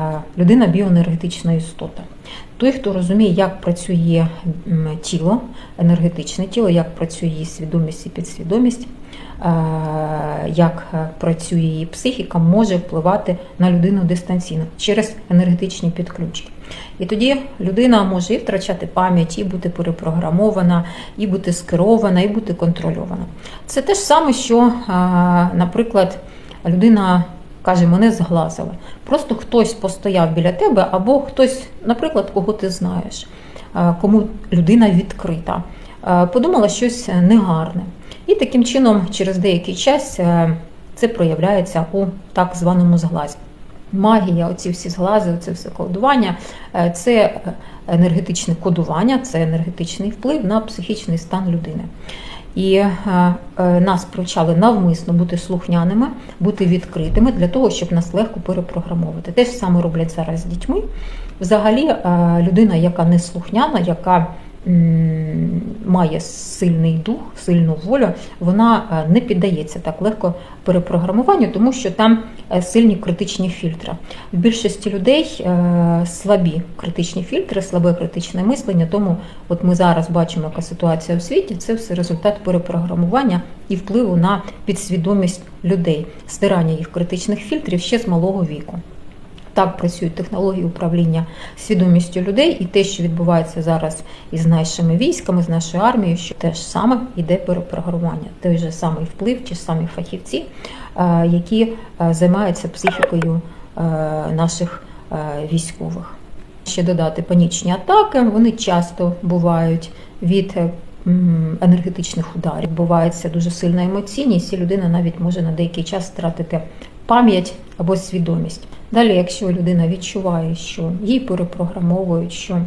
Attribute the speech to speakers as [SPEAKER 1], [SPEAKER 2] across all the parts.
[SPEAKER 1] Е, Людина біоенергетична істота. Той, хто розуміє, як працює тіло, енергетичне тіло, як працює її свідомість і підсвідомість, е, як е, працює її психіка, може впливати на людину дистанційно через енергетичні підключки. І тоді людина може і втрачати пам'ять, і бути перепрограмована, і бути скерована, і бути контрольована. Це те ж саме, що, наприклад, людина каже, мене зглазили. Просто хтось постояв біля тебе, або хтось, наприклад, кого ти знаєш, е, кому людина відкрита, е, подумала щось негарне. І таким чином, через деякий час, е, це проявляється у так званому зглазі. Магія, оці всі зглази, це все кодування, це енергетичне кодування, це енергетичний вплив на психічний стан людини. І е, е, нас привчали навмисно бути слухняними, бути відкритими для того, щоб нас легко перепрограмовувати. Те ж саме роблять зараз з дітьми. Взагалі, е, людина, яка не слухняна, яка має сильний дух, сильну волю, вона е, не піддається так легко перепрограмуванню, тому що там е, сильні критичні фільтри. В більшості людей е, слабі критичні фільтри, слабе критичне мислення. Тому, от ми зараз бачимо, яка ситуація у світі, це все результат перепрограмування і впливу на підсвідомість людей, стирання їх критичних фільтрів ще з малого віку. Так працюють технології управління свідомістю людей, і те, що відбувається зараз із нашими військами, з нашою армією, що теж саме йде перепрограмування, той же самий вплив, ті ж самі фахівці, е, які е, займаються психікою е, наших військових. Ще додати панічні атаки, вони часто бувають від енергетичних ударів. Відбувається дуже сильна емоційність, і людина навіть може на деякий час втратити пам'ять або свідомість. Далі, якщо людина відчуває, що їй перепрограмовують, що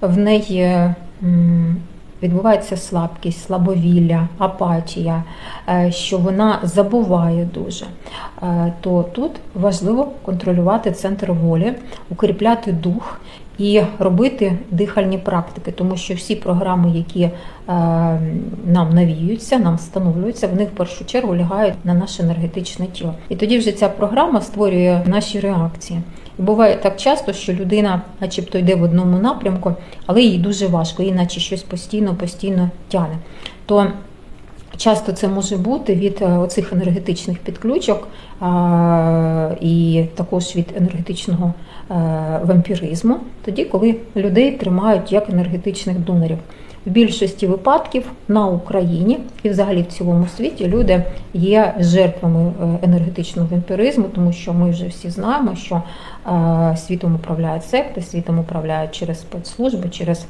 [SPEAKER 1] в неї відбувається слабкість, слабовілля, апатія, е, що вона забуває дуже, е, то тут важливо контролювати центр волі, укріпляти дух і робити дихальні практики, тому що всі програми, які е, нам навіюються, нам встановлюються, вони в першу чергу лягають на наше енергетичне тіло. І тоді вже ця програма створює наші реакції. Буває так часто, що людина, начебто, йде в одному напрямку, але їй дуже важко, їй наче щось постійно, постійно тяне. То Часто це може бути від е, оцих енергетичних підключок а, і також від енергетичного е, вампіризму, тоді, коли людей тримають як енергетичних донорів. В більшості випадків на Україні і взагалі в цілому світі люди є жертвами е, енергетичного вампіризму, тому що ми вже всі знаємо, що е, світом управляють секти, світом управляють через спецслужби, через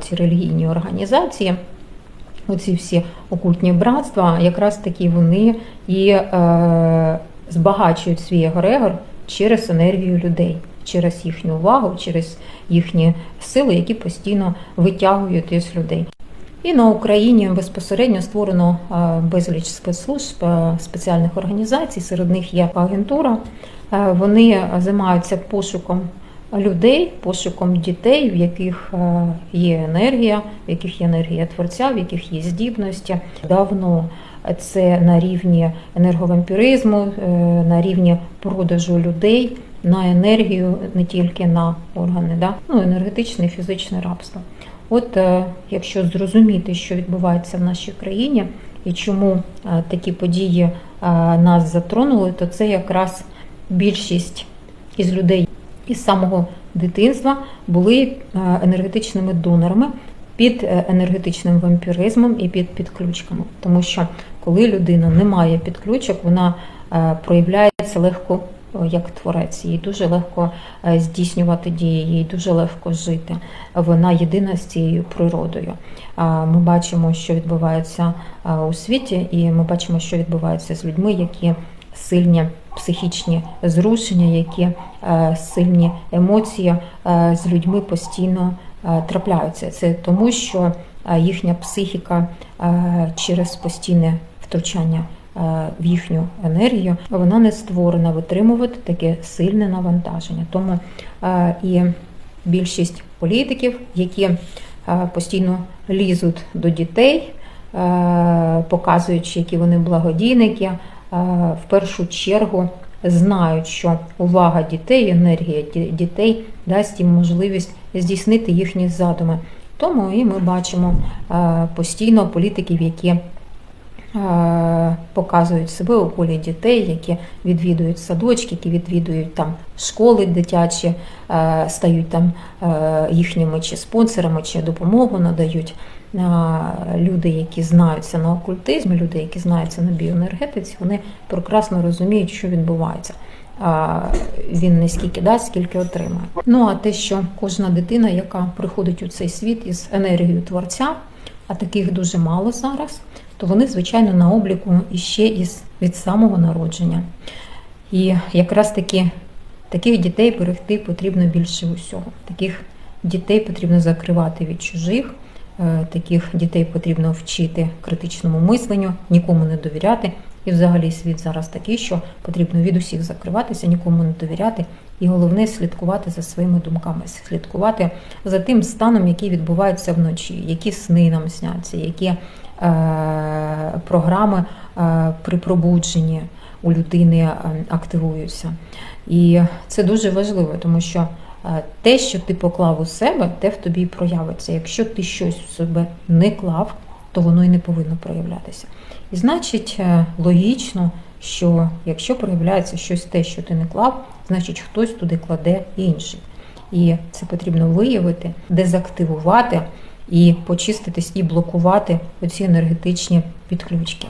[SPEAKER 1] ці релігійні організації. Оці всі окультні братства, якраз таки вони і збагачують свій егрегор через енергію людей, через їхню увагу, через їхні сили, які постійно витягують із людей. І на Україні безпосередньо створено е, безліч спецслужб, е, спеціальних організацій. Серед них є агентура. Е, Вони займаються пошуком людей, пошуком дітей, в яких є енергія, в яких є енергія творця, в яких є здібності. Давно це на рівні енерговампіризму, е, на рівні продажу людей на енергію, не тільки на органи, да? ну, енергетичне і фізичне рабство. От е, якщо зрозуміти, що відбувається в нашій країні і чому е, такі події нас затронули, то це якраз більшість із людей із самого дитинства були енергетичними донорами під енергетичним вампіризмом і під підключками. Тому що коли людина не має підключок, вона е, проявляється легко е, як творець, їй дуже легко е, здійснювати дії, їй дуже легко жити. Вона єдина з цією природою. Ми бачимо, що відбувається у світі, і ми бачимо, що відбувається з людьми, які сильні психічні зрушення, які сильні емоції з людьми постійно трапляються. Це тому, що їхня психіка через постійне втручання е, в їхню енергію вона не створена витримувати таке сильне навантаження. Тому е, і більшість політиків, які е, постійно лізуть до дітей, показуючи, які вони благодійники, в першу чергу знають, що увага дітей, енергія дітей дасть їм можливість здійснити їхні задуми. Тому і ми бачимо постійно політиків, які показують себе у колі дітей, які відвідують садочки, які відвідують там школи дитячі, е, стають там е, їхніми чи спонсорами, чи допомогу надають. Люди, які знаються на окультизмі, люди, які знаються на біоенергетиці, вони прекрасно розуміють, що відбувається. Він не скільки дасть, скільки отримає. Ну а те, що кожна дитина, яка приходить у цей світ із енергією творця, а таких дуже мало зараз, то вони, звичайно, на обліку іще із від самого народження. І якраз таки таких дітей берегти потрібно більше усього. Таких дітей потрібно закривати від чужих. Е, Таких дітей потрібно вчити критичному мисленню, нікому не довіряти. І взагалі світ зараз такий, що потрібно від усіх закриватися, нікому не довіряти. І головне слідкувати за своїми думками, слідкувати за тим станом, який відбувається вночі, які сни нам сняться, які е, програми е, при пробудженні у людини е, активуються. І це дуже важливо, тому що е, те, що ти поклав у себе, те в тобі і проявиться. Якщо ти щось у себе не клав, то воно і не повинно проявлятися. І значить, е, логічно, що якщо проявляється щось те, що ти не клав, значить хтось туди кладе інший. І це потрібно виявити, дезактивувати і почиститись і блокувати оці енергетичні підключки.